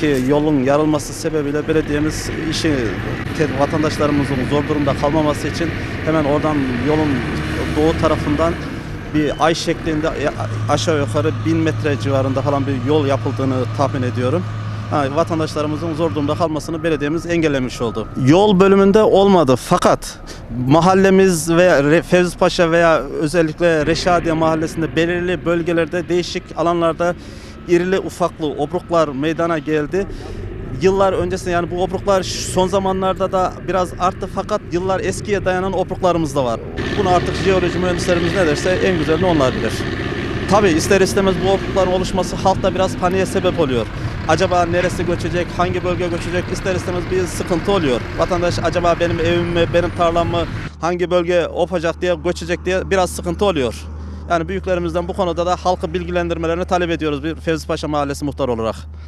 ki yolun yarılması sebebiyle belediyemiz işi vatandaşlarımızın zor durumda kalmaması için hemen oradan yolun doğu tarafından bir ay şeklinde aşağı yukarı 1000 metre civarında falan bir yol yapıldığını tahmin ediyorum. Ha, vatandaşlarımızın zor durumda kalmasını belediyemiz engellemiş oldu. Yol bölümünde olmadı fakat mahallemiz Re- Fevzi Paşa veya özellikle Reşadiye mahallesinde belirli bölgelerde değişik alanlarda irili ufaklı obruklar meydana geldi. Yıllar öncesinde yani bu obruklar son zamanlarda da biraz arttı fakat yıllar eskiye dayanan obruklarımız da var. Bunu artık jeoloji mühendislerimiz ne derse en güzelini onlar bilir. Tabi ister istemez bu obrukların oluşması halkta biraz paniğe sebep oluyor. Acaba neresi göçecek, hangi bölge göçecek ister istemez bir sıkıntı oluyor. Vatandaş acaba benim evim mi, benim tarlam mı, hangi bölge opacak diye göçecek diye biraz sıkıntı oluyor. Yani büyüklerimizden bu konuda da halkı bilgilendirmelerini talep ediyoruz bir Fevzi Paşa Mahallesi muhtar olarak.